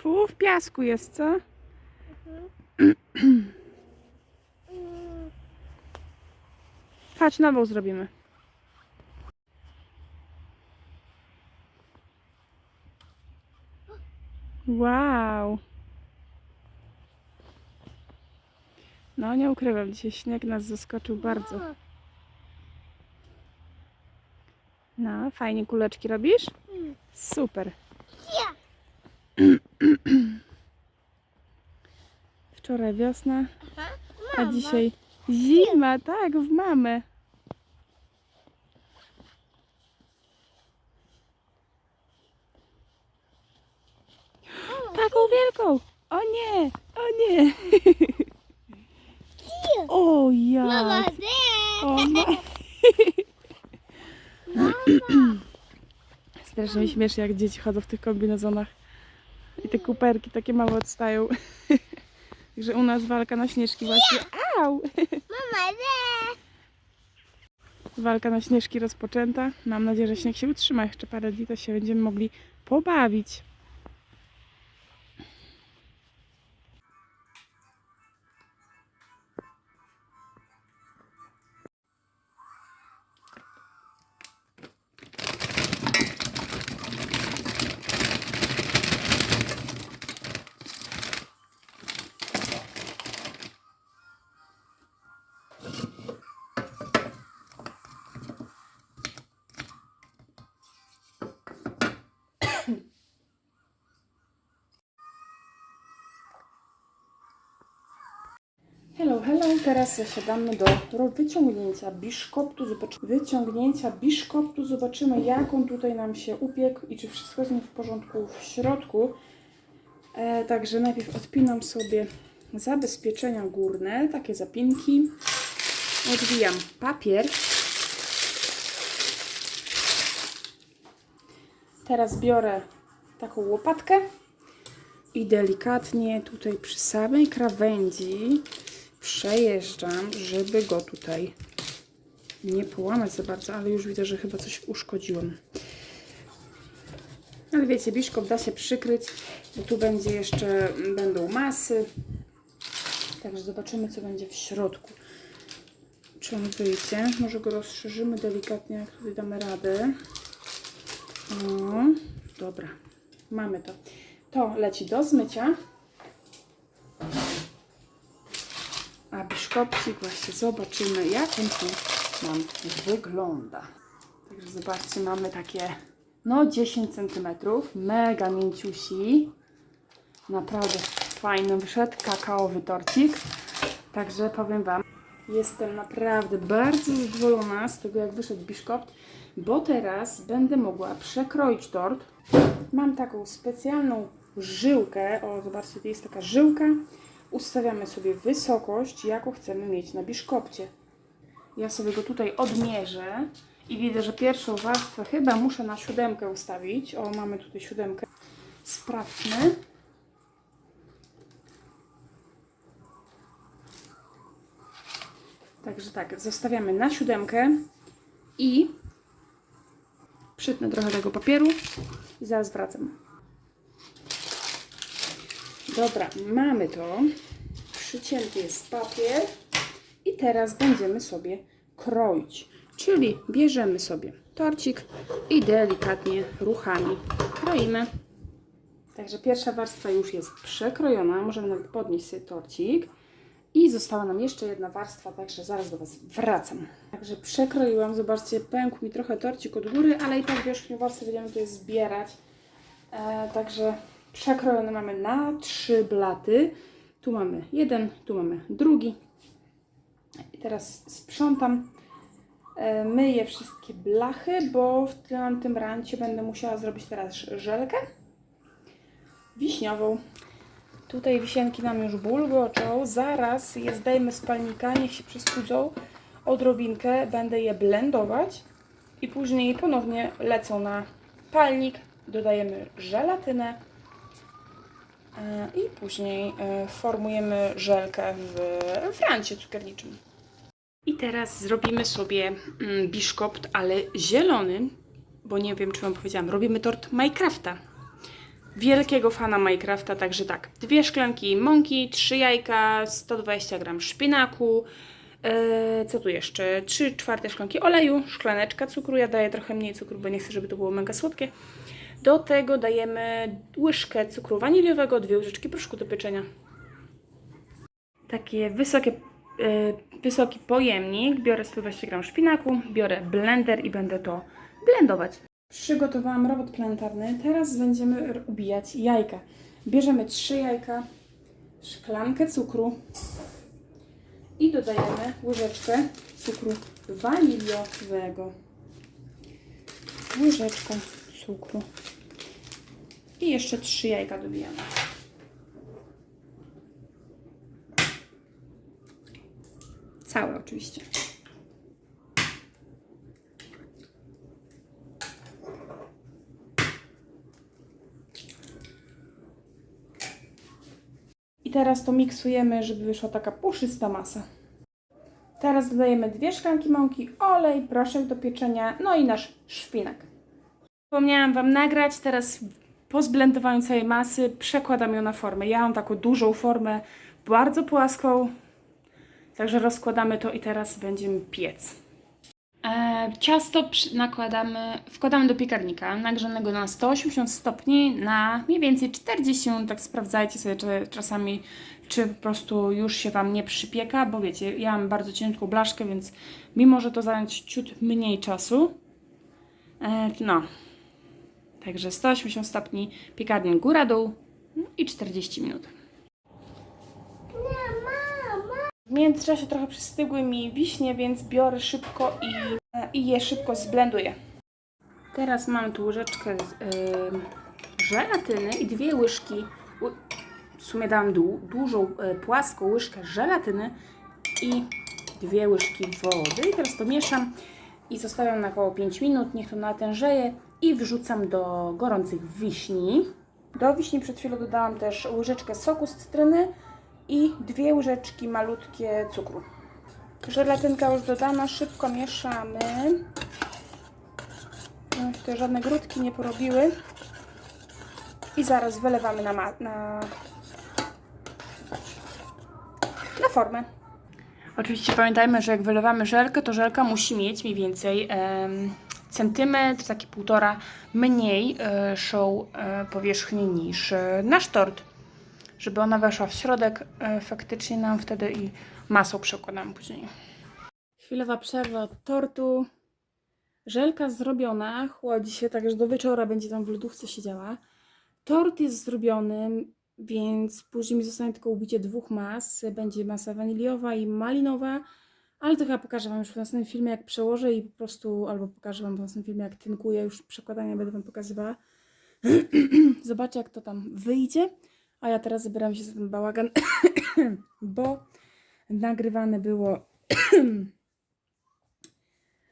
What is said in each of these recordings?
piasku? W piasku jest, co? Mm. Chodź, nową zrobimy. Wow. No, nie ukrywam, dzisiaj śnieg nas zaskoczył bardzo. No, fajnie kuleczki robisz? Mm. Super. Wczoraj wiosna, a dzisiaj zima, tak, w mamę. Taką wielką! O nie! O nie! O ja! Mama, O, ma... Strasznie jak dzieci chodzą w tych kombinezonach. I te kuperki takie małe odstają. Także u nas walka na śnieżki właśnie. Au! Mama, nie. Walka na śnieżki rozpoczęta. Mam nadzieję, że śnieg się utrzyma jeszcze parę dni, to się będziemy mogli pobawić. Teraz zasiadamy do wyciągnięcia biszkoptu. Zobaczymy, wyciągnięcia biszkoptu. Zobaczymy, jak on tutaj nam się upiekł i czy wszystko jest w porządku w środku. E, także najpierw odpinam sobie zabezpieczenia górne, takie zapinki. Odwijam papier. Teraz biorę taką łopatkę i delikatnie tutaj przy samej krawędzi przejeżdżam, żeby go tutaj nie połamać za bardzo, ale już widzę, że chyba coś uszkodziłam. Ale wiecie, biszkop da się przykryć, bo tu będzie jeszcze, będą masy. Także zobaczymy, co będzie w środku. Czy on wyjdzie? Może go rozszerzymy delikatnie, jak tutaj damy radę. O, dobra, mamy to. To leci do zmycia. A biszkopcik właśnie zobaczymy, jak on tu nam wygląda. Także zobaczcie, mamy takie no 10 cm, mega mięciusi. Naprawdę fajny wyszedł kakaowy torcik. Także powiem Wam, jestem naprawdę bardzo zadowolona z tego, jak wyszedł biszkopt, bo teraz będę mogła przekroić tort. Mam taką specjalną żyłkę. O, zobaczcie, to jest taka żyłka. Ustawiamy sobie wysokość, jaką chcemy mieć na biszkopcie. Ja sobie go tutaj odmierzę i widzę, że pierwszą warstwę chyba muszę na siódemkę ustawić. O, mamy tutaj siódemkę. Sprawdźmy. Także tak, zostawiamy na siódemkę i przytnę trochę tego papieru i zaraz wracam. Dobra, mamy to. Przycięty jest papier i teraz będziemy sobie kroić. Czyli bierzemy sobie torcik i delikatnie ruchami kroimy. Także pierwsza warstwa już jest przekrojona. Możemy nawet podnieść sobie torcik. I została nam jeszcze jedna warstwa, także zaraz do Was wracam. Także przekroiłam, zobaczcie, pękł mi trochę torcik od góry, ale i tak wierzchnią warstwę będziemy tutaj zbierać. E, także przekrojone mamy na trzy blaty. Tu mamy jeden, tu mamy drugi. I teraz sprzątam, e, myję wszystkie blachy, bo w tym, rancie będę musiała zrobić teraz żelkę wiśniową. Tutaj wisienki nam już bulgoczą. Zaraz je zdejmę z palnika, niech się przystudzą. Odrobinkę będę je blendować i później ponownie lecą na palnik. Dodajemy żelatynę i później e, formujemy żelkę w francie cukierniczym. I teraz zrobimy sobie mm, biszkopt, ale zielony, bo nie wiem, czy Wam powiedziałam, robimy tort Minecrafta. wielkiego fana Minecrafta, także tak. Dwie szklanki mąki, trzy jajka, 120 gram szpinaku, e, co tu jeszcze? Trzy czwarte szklanki oleju, szklaneczka cukru, ja daję trochę mniej cukru, bo nie chcę, żeby to było mega słodkie. Do tego dajemy łyżkę cukru waniliowego, dwie łyżeczki proszku do pieczenia. Takie wysokie, e, wysoki pojemnik, biorę 120 gram szpinaku, biorę blender i będę to blendować. Przygotowałam robot planetarny. Teraz będziemy ubijać jajka. Bierzemy trzy jajka, szklankę cukru i dodajemy łyżeczkę cukru waniliowego. Łyżeczką cukru. I jeszcze trzy jajka dobijamy. Całe oczywiście. I teraz to miksujemy, żeby wyszła taka puszysta masa. Teraz dodajemy dwie szklanki mąki, olej, proszek do pieczenia, no i nasz szpinak. Wspomniałam Wam nagrać, teraz po zblendowaniu całej masy przekładam ją na formę. Ja mam taką dużą formę, bardzo płaską, także rozkładamy to i teraz będziemy piec. E, ciasto nakładamy, wkładamy do piekarnika nagrzanego na 180 stopni na mniej więcej 40 minut. Tak sprawdzajcie sobie czy, czasami, czy po prostu już się Wam nie przypieka, bo wiecie, ja mam bardzo cienką blaszkę, więc mimo, że to zająć ciut mniej czasu, e, no. Także 180 stopni, piekarnik góra-dół no i 40 minut. W międzyczasie trochę przystygły mi wiśnie, więc biorę szybko i, i je szybko zblenduję. Teraz mam tu łyżeczkę em, żelatyny i dwie łyżki. W sumie dałam dłu, dużą, e, płaską łyżkę żelatyny i dwie łyżki wody. I teraz to mieszam i zostawiam na około 5 minut. Niech to natężeje i wrzucam do gorących wiśni. Do wiśni przed chwilą dodałam też łyżeczkę soku z cytryny i dwie łyżeczki malutkie cukru. Żelatynka już dodana, szybko mieszamy. Tutaj żadne grudki nie porobiły. I zaraz wylewamy na, na, na formę. Oczywiście pamiętajmy, że jak wylewamy żelkę, to żelka musi mieć mniej więcej em, centymetr, taki półtora mniej e, show e, powierzchni niż e, nasz tort żeby ona weszła w środek, e, faktycznie nam wtedy i masą przekładamy później. Chwilowa przerwa od tortu. Żelka zrobiona, chłodzi się, także do wieczora będzie tam w lodówce siedziała. Tort jest zrobiony, więc później mi zostanie tylko ubicie dwóch mas. Będzie masa waniliowa i malinowa, ale to chyba pokażę Wam już w następnym filmie, jak przełożę i po prostu, albo pokażę Wam w następnym filmie, jak tynkuję, już przekładania będę Wam pokazywała. Zobaczcie, jak to tam wyjdzie. A ja teraz zabieram się za ten bałagan, bo nagrywane było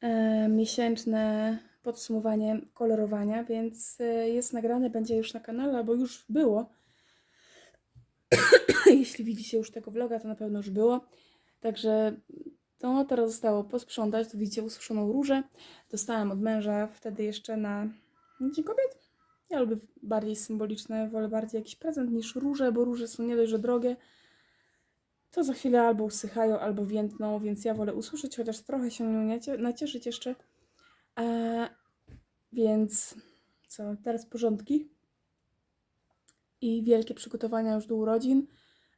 e, miesięczne podsumowanie kolorowania, więc e, jest nagrane, będzie już na kanale, albo już było. Jeśli widzicie już tego vloga, to na pewno już było. Także to teraz zostało posprzątać. Tu widzicie ususzoną różę. Dostałam od męża wtedy jeszcze na Dzień Kobiet. Ja lubię bardziej symboliczne, wolę bardziej jakiś prezent niż róże, bo róże są nie dość, że drogie. To za chwilę albo usychają, albo więdną, więc ja wolę ususzyć, chociaż trochę się nią nacie- nacieszyć jeszcze. E, więc co, teraz porządki i wielkie przygotowania już do urodzin.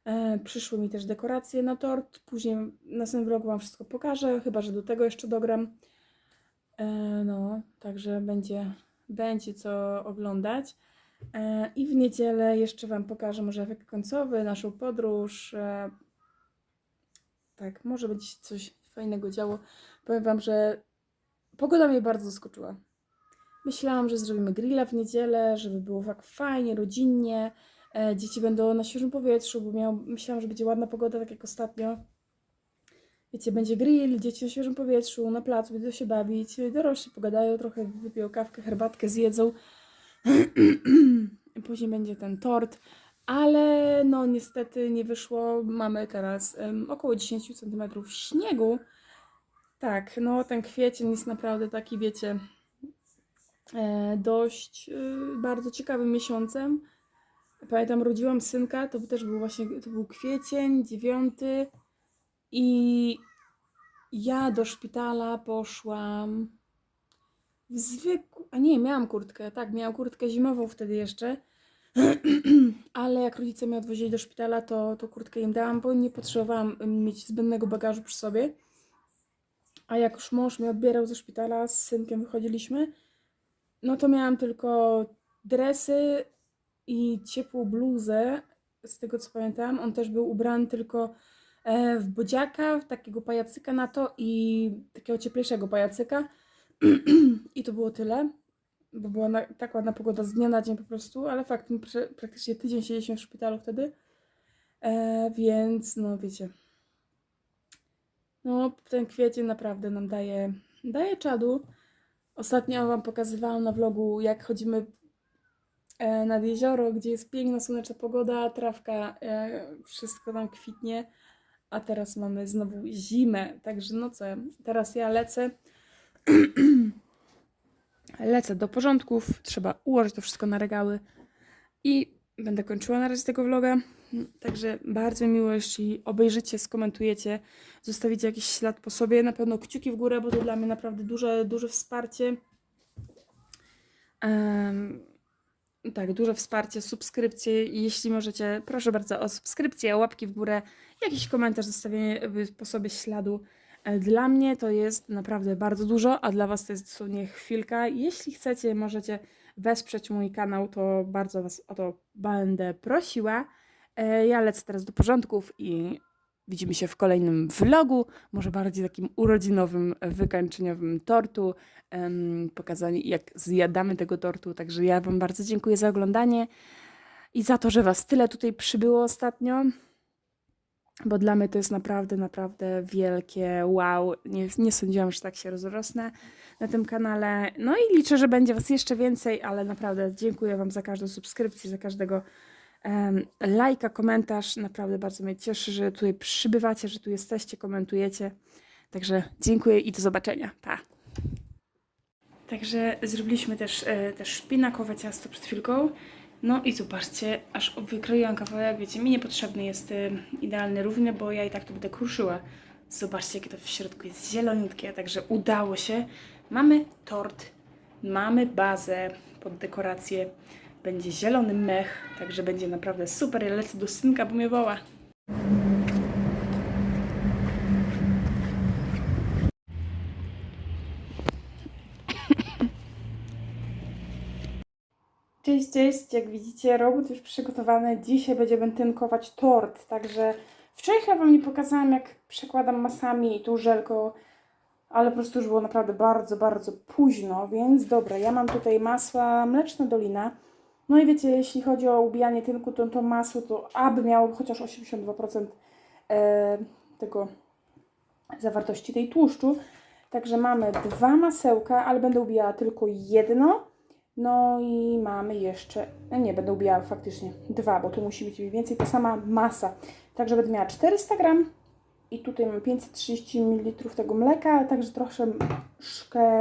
E, przyszły mi też dekoracje na tort. Później w następnym vlogu Wam wszystko pokażę, chyba że do tego jeszcze dogram. E, no, także będzie, będzie co oglądać. I w niedzielę jeszcze Wam pokażę może efekt końcowy, naszą podróż. Tak, może być coś fajnego działo. Powiem Wam, że pogoda mnie bardzo zaskoczyła. Myślałam, że zrobimy grilla w niedzielę, żeby było tak fajnie, rodzinnie. E, dzieci będą na świeżym powietrzu, bo miał, myślałam, że będzie ładna pogoda, tak jak ostatnio. Wiecie, będzie grill, dzieci na świeżym powietrzu, na placu, będą się bawić, dorośli pogadają trochę, wypiją kawkę, herbatkę, zjedzą. Później będzie ten tort, ale no niestety nie wyszło. Mamy teraz em, około 10 cm śniegu. Tak, no ten kwiecień jest naprawdę taki, wiecie, e, dość e, bardzo ciekawym miesiącem. Pamiętam, rodziłam synka, to też był właśnie, to był kwiecień, dziewiąty i ja do szpitala poszłam w zwykłą, a nie, miałam kurtkę, tak, miałam kurtkę zimową wtedy jeszcze, ale jak rodzice mnie odwozili do szpitala, to, to kurtkę im dałam, bo nie potrzebowałam mieć zbędnego bagażu przy sobie. A jak już mąż mnie odbierał ze szpitala, z synkiem wychodziliśmy, no to miałam tylko dresy i ciepłą bluzę, z tego co pamiętam. On też był ubrany tylko e, w bodziaka, w takiego pajacyka na to i takiego cieplejszego pajacyka. I to było tyle, bo była na, tak ładna pogoda z dnia na dzień po prostu, ale prze, praktycznie tydzień siedzieliśmy w szpitalu wtedy. E, więc no wiecie. No, ten kwiecień naprawdę nam daje, daje czadu. Ostatnio Wam pokazywałam na vlogu, jak chodzimy e, nad jezioro, gdzie jest piękna, słoneczna pogoda, trawka, e, wszystko tam kwitnie, a teraz mamy znowu zimę, także no co, teraz ja lecę, lecę do porządków, trzeba ułożyć to wszystko na regały i będę kończyła na razie tego vloga, także bardzo miło, jeśli obejrzycie, skomentujecie, zostawicie jakiś ślad po sobie, na pewno kciuki w górę, bo to dla mnie naprawdę duże, duże wsparcie. Em, tak, duże wsparcie, subskrypcje. Jeśli możecie, proszę bardzo o subskrypcję, łapki w górę, jakiś komentarz, zostawienie po sobie śladu. E, Dla mnie to jest naprawdę bardzo dużo, a dla Was to jest dosłownie chwilka. Jeśli chcecie, możecie wesprzeć mój kanał, to bardzo Was o to będę prosiła. E, Ja lecę teraz do porządków i widzimy się w kolejnym vlogu, może bardziej takim urodzinowym, wykańczeniowym tortu, pokazanie jak zjadamy tego tortu. Także ja Wam bardzo dziękuję za oglądanie i za to, że Was tyle tutaj przybyło ostatnio, bo dla mnie to jest naprawdę, naprawdę wielkie wow. Nie, nie sądziłam, że tak się rozrosnę na tym kanale. No i liczę, że będzie Was jeszcze więcej, ale naprawdę dziękuję Wam za każdą subskrypcję, za każdego em, lajka, komentarz. Naprawdę bardzo mnie cieszy, że tutaj przybywacie, że tu jesteście, komentujecie. Także dziękuję i do zobaczenia. Pa! Także zrobiliśmy też, e, też szpinakowe ciasto przed chwilką. No i zobaczcie, aż wykroiłam kawałek, wiecie, mi niepotrzebny jest e, idealny równy, bo ja i tak to będę kruszyła. Zobaczcie, jakie to w środku jest zieloniutkie, także udało się. Mamy tort, mamy bazę pod dekorację, będzie zielony mech, także będzie naprawdę super. Ja lecę do synka, bo mnie woła. Cześć, cześć. Jak widzicie, robot już przygotowany. Dzisiaj będziemy tynkować tort. Także wczoraj chyba Wam nie pokazałam, jak przekładam masami i tą żelką, ale po prostu już było naprawdę bardzo, bardzo późno. Więc dobra, ja mam tutaj masła Mleczna Dolina. No i wiecie, jeśli chodzi o ubijanie tynku, to to masło to aby miało chociaż 82% e, tego zawartości tej tłuszczu. Także mamy dwa masełka, ale będę ubijała tylko jedno. No i mamy jeszcze, no nie, będę ubijała faktycznie dwa, bo tu musi być mniej więcej ta sama masa. Także będę miała 400 gram i tutaj mam 530 ml tego mleka, także troszkę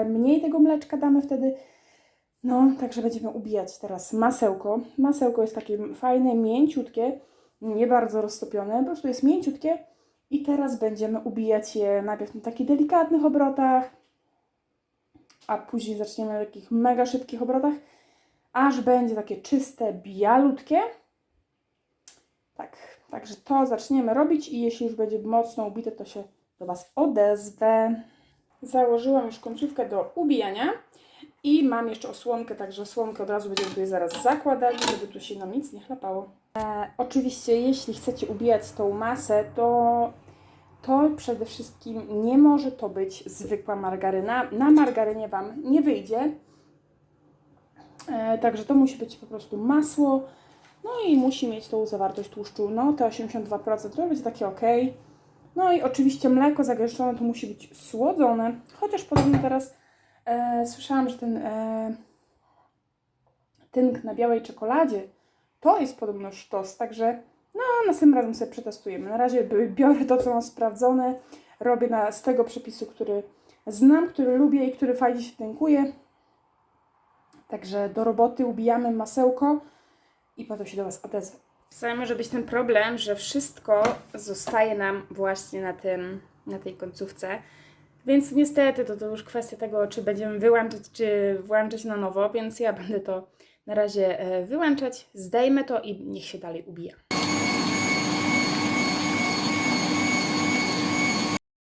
mniej tego mleczka damy wtedy. No, także będziemy ubijać teraz masełko. Masełko jest takie fajne, mięciutkie, nie bardzo roztopione, po prostu jest mięciutkie. I teraz będziemy ubijać je najpierw na takich delikatnych obrotach, a później zaczniemy na takich mega szybkich obrotach, aż będzie takie czyste, bialutkie. Tak, także to zaczniemy robić i jeśli już będzie mocno ubite, to się do Was odezwę. Założyłam już końcówkę do ubijania i mam jeszcze osłonkę, także osłonkę od razu będziemy tutaj zaraz zakładali, żeby tu się nam nic nie chlapało. E, oczywiście, jeśli chcecie ubijać tą masę, to to przede wszystkim nie może to być zwykła margaryna. Na margarynie Wam nie wyjdzie. E, także to musi być po prostu masło. No i musi mieć tą zawartość tłuszczu, no te 82%, to będzie takie ok. No i oczywiście mleko zagęszczone to musi być słodzone. Chociaż podobno teraz e, słyszałam, że ten e, tynk na białej czekoladzie to jest podobno sztos, także no, następnym razem sobie przetestujemy. Na razie biorę to, co mam sprawdzone, robię na, z tego przepisu, który znam, który lubię i który fajnie się tynkuje. Także do roboty ubijamy masełko i potem się do Was odezwę. Czasami może być ten problem, że wszystko zostaje nam właśnie na, tym, na tej końcówce. Więc niestety to, to już kwestia tego, czy będziemy wyłączać, czy włączać na nowo, więc ja będę to na razie e, wyłączać, zdejmę to i niech się dalej ubija.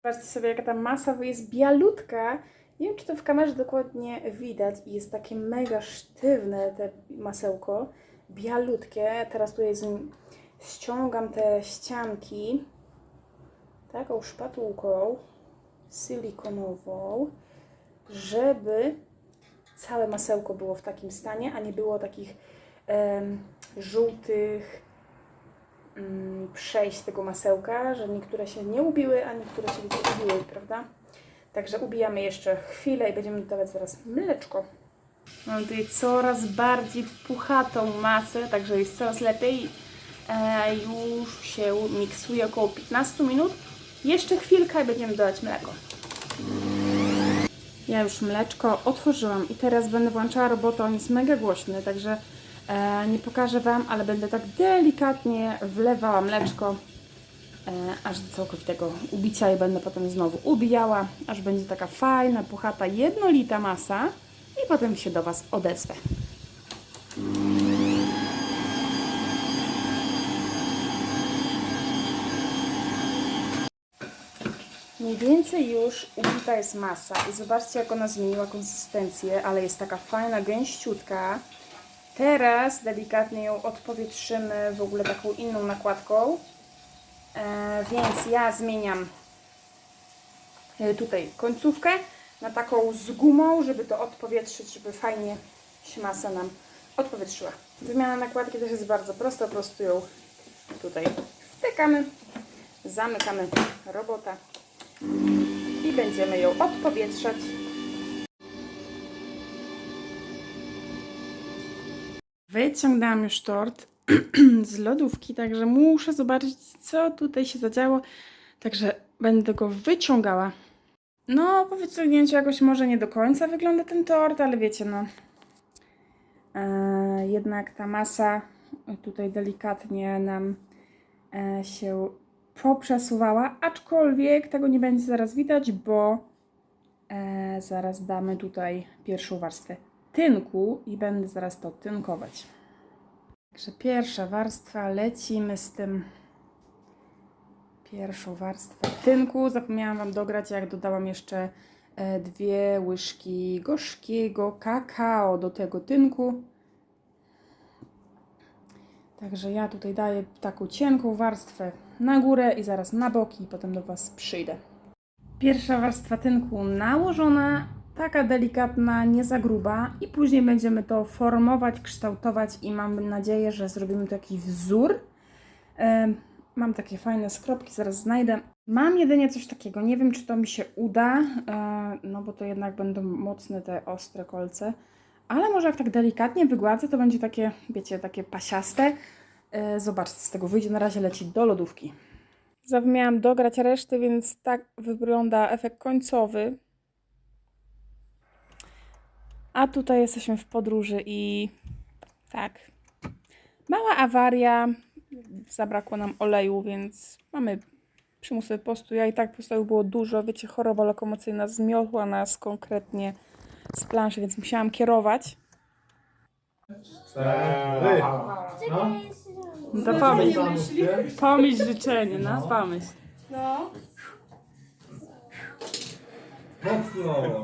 Zobaczcie sobie, jaka ta masa jest bialutka. Nie wiem, czy to w kamerze dokładnie widać jest takie mega sztywne te masełko, bialutkie. Teraz tutaj z nim ściągam te ścianki taką szpatułką silikonową, żeby całe masełko było w takim stanie, a nie było takich żółtych przejść tego masełka, że niektóre się nie ubiły, a niektóre się ubiły, prawda? Także ubijamy jeszcze chwilę i będziemy dodawać zaraz mleczko. Mam tutaj coraz bardziej puchatą masę, także jest coraz lepiej. E, już się miksuje około 15 minut. Jeszcze chwilkę i będziemy dodawać mleko. Ja już mleczko otworzyłam i teraz będę włączała robotę. On jest mega głośny, także nie pokażę Wam, ale będę tak delikatnie wlewała mleczko e, aż do całkowitego ubicia i będę potem znowu ubijała, aż będzie taka fajna, puchata, jednolita masa i potem się do Was odezwę. Mniej więcej już ubita jest masa i zobaczcie jak ona zmieniła konsystencję, ale jest taka fajna, gęściutka. Teraz delikatnie ją odpowietrzymy w ogóle taką inną nakładką. E, więc ja zmieniam e, tutaj końcówkę na taką z gumą, żeby to odpowietrzyć, żeby fajnie się masa nam odpowietrzyła. Wymiana nakładki też jest bardzo prosta, po prostu ją tutaj wtykamy, zamykamy robota i będziemy ją odpowietrzać. Wyciągnęłam już tort z lodówki, także muszę zobaczyć, co tutaj się zadziało. Także będę go wyciągała. No, po wyciągnięciu jakoś może nie do końca wygląda ten tort, ale wiecie, no. E, jednak ta masa tutaj delikatnie nam e, się poprzesuwała, aczkolwiek tego nie będzie zaraz widać, bo e, zaraz damy tutaj pierwszą warstwę tynku i będę zaraz to tynkować. Także pierwsza warstwa, lecimy z tym pierwszą warstwę tynku. Zapomniałam Wam dograć, jak dodałam jeszcze e, dwie łyżki gorzkiego kakao do tego tynku. Także ja tutaj daję taką cienką warstwę na górę i zaraz na boki i potem do Was przyjdę. Pierwsza warstwa tynku nałożona, taka delikatna, nie za gruba i później będziemy to formować, kształtować i mam nadzieję, że zrobimy taki wzór. Mam takie fajne skropki, zaraz znajdę. Mam jedynie coś takiego, nie wiem czy to mi się uda, e, no bo to jednak będą mocne te ostre kolce. Ale może jak tak delikatnie wygładzę, to będzie takie, wiecie, takie pasiaste. E, Zobaczcie, z tego wyjdzie. Na razie leci do lodówki. Zapomniałam dograć reszty, więc tak wygląda efekt końcowy. A tutaj jesteśmy w podróży i tak. Mała awaria. Zabrakło nam oleju, więc mamy przymusowy postój. A i tak postoju było dużo. Wiecie, choroba lokomocyjna zmiotła nas konkretnie z planszy, więc musiałam kierować. Cztery. No. No to pomyśl, pomyśl życzenie, no pomyśl. Mocno.